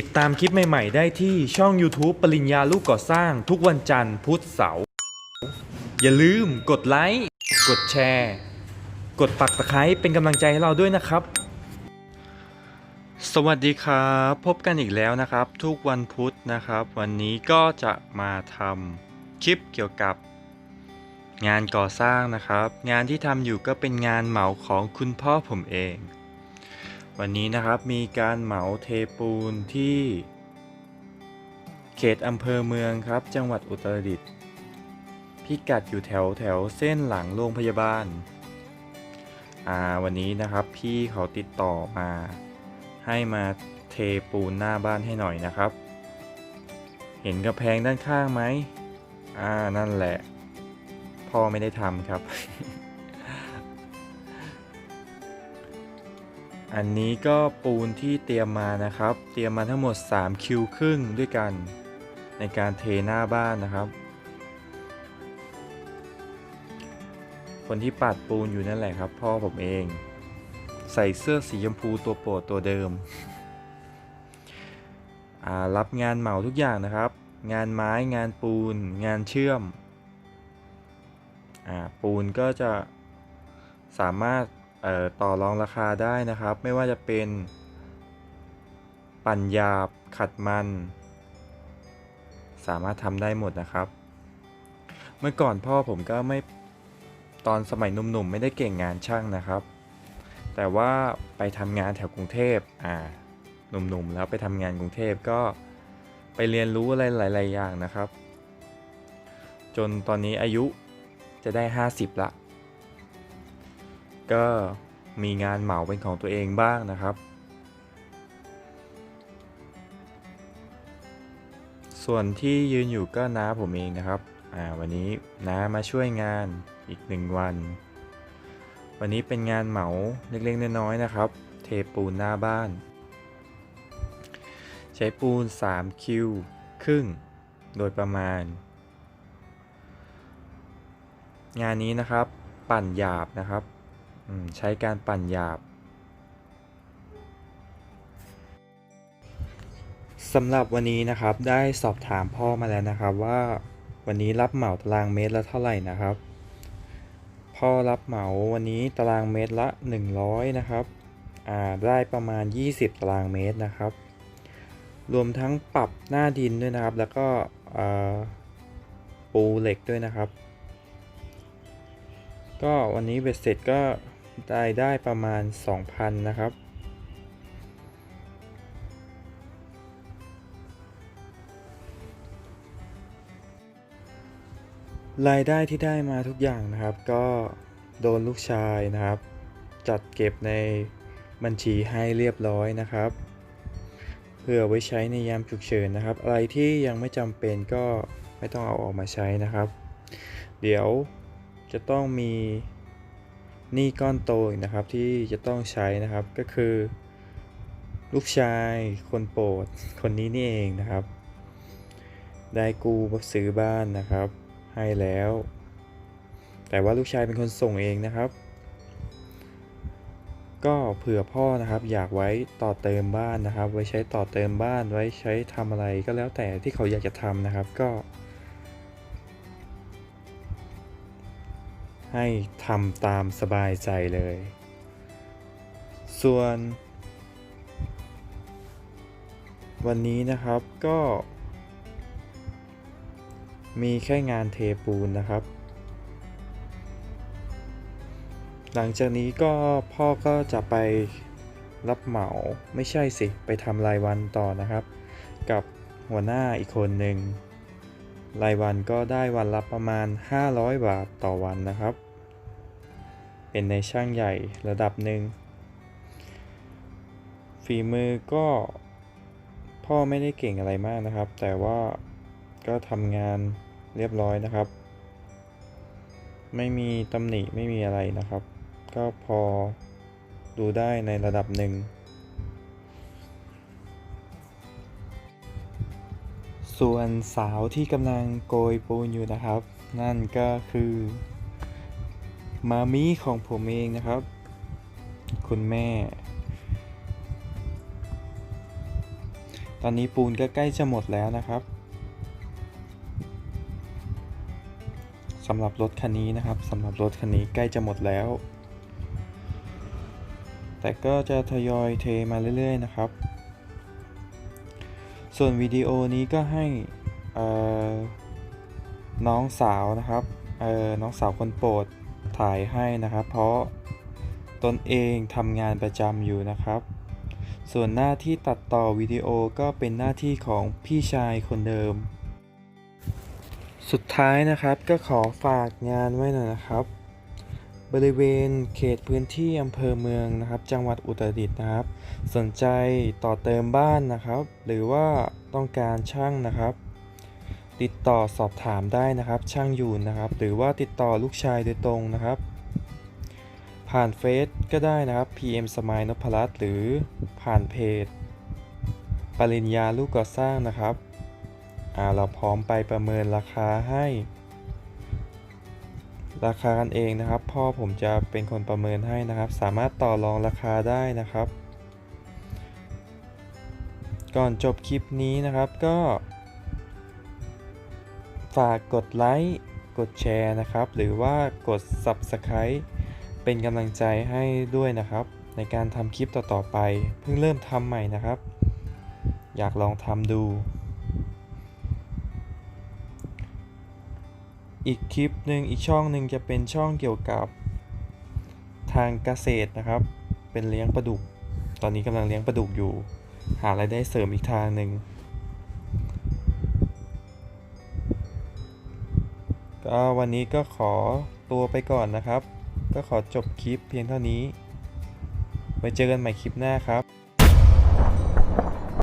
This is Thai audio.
ติดตามคลิปใหม่ ๆ ได้ที่ช่อง YouTube ปริญญาลูกก่อสร้างทุกวันจันทร์พุธเสาร์ อย่าลืมกดไลค์ กดแชร์ กดปักตะไคร้เป็นกำลังใจให้เราด้วยนะครับ สวัสดีครับ พบกันอีกแล้วนะครับ ทุกวันพุธนะครับ วันนี้ก็จะมาทำคลิปเกี่ยวกับ งานก่อสร้างนะครับ งานที่ทำอยู่ก็เป็นงานเหมาของคุณพ่อผมเอง วันนี้นะครับมีการเหมาเทปูนที่ เขตอำเภอเมืองครับ จังหวัดอุตรดิตถ์พิกัดอยู่แถวแถวเส้นหลังโรงพยาบาลอ่าวันนี้นะครับพี่เขาติดต่อมา ให้มาเทปูนหน้าบ้านให้หน่อยนะครับ เห็นกระแพงด้านข้างไหมอ่านั่นแหละ พ่อไม่ได้ทำครับ อันนี้ก็ปูนที่เตรียมมานะครับ เตรียมมาทั้งหมด 3 คิวครึ่งด้วยกัน ในการเทหน้าบ้านนะครับ คนที่ปัดปูนอยู่นั่นแหละครับ พ่อผมเอง ใส่เสื้อสีชมพูตัวโปรดตัวเดิม รับงานเหมาทุกอย่างนะครับ งานไม้งานปูน งานเชื่อมอปูนก็จะสามารถ ต่อรองราคาได้นะครับ ไม่ว่าจะเป็น ปั่นหยาบขัดมัน สามารถทำได้หมดนะครับ เมื่อก่อนพ่อผมก็ไม่ตอนสมัยหนุ่มๆไม่ได้เก่งงานช่างนะครับ แต่ว่าไปทำงานแถวกรุงเทพอ่าหนุ่มๆแล้วไปทำงานกรุงเทพก็ไปเรียนรู้อะไรหลาย ๆ อย่างนะครับ จนตอนนี้อายุจะได้ 50ละ ก็มีงานเหมาเป็นของตัวเองบ้างนะครับ ส่วนที่ยืนอยู่ก็น้าผมเองนะครับ อ่าวันนี้น้ามาช่วยงานอีกหนึ่งวัน วันนี้เป็นงานเหมาเล็กๆน้อยๆนะครับ เทปูนหน้าบ้าน ใช้ปูน3คิวครึ่ง โดยประมาณ งานนี้นะครับ ปั่นหยาบนะครับ ใช้การปั่นหยาบสำหรับวันนี้นะครับได้สอบถามพ่อมาแล้วนะครับว่าวันนี้รับเหมาตารางเมตรละเท่าไหร่นะครับ พ่อรับเหมาวันนี้ตารางเมตรละ 100 นะครับอ่าได้ประมาณ 20 ตารางเมตรนะครับ รวมทั้งปรับหน้าดินด้วยนะครับ แล้วก็ปูเหล็กด้วยนะครับ ก็วันนี้เบ็ดเสร็จก็ ได้ได้ประมาณ 2,000 นะครับ รายได้ที่ได้มาทุกอย่างนะครับ ก็โดนลูกชายนะครับ จัดเก็บในบัญชีให้เรียบร้อยนะครับ เพื่อไว้ใช้ในยามฉุกเฉินนะครับ อะไรที่ยังไม่จำเป็นก็ไม่ต้องเอาออกมาใช้นะครับ เดี๋ยวจะต้องมี หนี้ก้อนโตอีกนะครับที่จะต้องใช้นะครับก็คือ ลูกชายคนโปรดคนนี้นี่เองนะครับ ได้กู้ซื้อบ้านนะครับ ให้แล้ว แต่ว่าลูกชายเป็นคนส่งเองนะครับ ก็เผื่อพ่อนะครับอยากไว้ต่อเติมบ้านนะครับ ไว้ใช้ต่อเติมบ้านไว้ใช้ทำอะไรก็แล้วแต่ที่เขาอยากจะทำนะครับ ก็ ให้ทำตามสบายใจเลย ส่วน วันนี้นะครับก็ มีแค่งานเทปูนนะครับ หลังจากนี้ก็พ่อก็จะไปรับเหมาไม่ใช่สิ ไปทำรายวันต่อนะครับ กับหัวหน้าอีกคนหนึ่งรายวันก็ได้วันละประมาณ 500 บาทต่อวันนะครับ เป็นในช่างใหญ่ระดับหนึ่งฝีมือก็พ่อไม่ได้เก่งอะไรมากนะครับ แต่ว่าก็ทำงานเรียบร้อยนะครับ ไม่มีตำหนิไม่มีอะไรนะครับ ก็พอดูได้ในระดับหนึ่ง ส่วนสาวที่กำลังโกยปูนอยู่นะครับ นั่นก็คือ มามีของผมเองนะครับ คุณแม่ ตอนนี้ปูนก็ใกล้จะหมดแล้วนะครับสำหรับรถคันนี้นะครับสำหรับรถคันนี้ใกล้จะหมดแล้ว แต่ก็จะทยอยเทมาเรื่อยๆนะครับ ส่วนวิดีโอนี้ก็ให้น้องสาวนะครับน้องสาวคนโปรด ถ่ายให้นะครับ เพราะตนเองทำงานประจำอยู่นะครับ ส่วนหน้าที่ตัดต่อวิดีโอก็เป็นหน้าที่ของพี่ชายคนเดิม สุดท้ายนะครับก็ขอฝากงานไว้หน่อยนะครับ บริเวณเขตพื้นที่อำเภอเมืองนะครับ จังหวัดอุตรดิตถ์นะครับ สนใจต่อเติมบ้านนะครับ หรือว่าต้องการช่างนะครับ ติดต่อสอบถามได้นะครับ ช่างยูนนะครับ หรือว่าติดต่อลูกชายโดยตรงนะครับ ผ่านเฟซก็ได้นะครับ PM สมายนพรัตน์หรือผ่านเพจ ปริญญาลูกก่อสร้างนะครับอ่าเราพร้อมไปประเมินราคาให้ ราคากันเองนะครับ พ่อผมจะเป็นคนประเมินให้นะครับ สามารถต่อรองราคาได้นะครับ ก่อนจบคลิปนี้นะครับก็ ฝากกดไลค์ กดแชร์นะครับ หรือว่ากด Subscribe เป็นกำลังใจให้ด้วยนะครับ ในการทำคลิปต่อๆไป เพิ่งเริ่มทำใหม่นะครับ อยากลองทำดู อีกคลิปหนึ่งอีกช่องหนึ่งจะเป็นช่องเกี่ยวกับทางเกษตรนะครับ เป็นเลี้ยงปลาดุก ตอนนี้กำลังเลี้ยงปลาดุกอยู่ หารายได้เสริมอีกทางหนึ่ง ก็วันนี้ก็ขอตัวไปก่อนนะครับ ก็ขอจบคลิปเพียงเท่านี้ไว้เจอกันใหม่คลิปหน้าครับ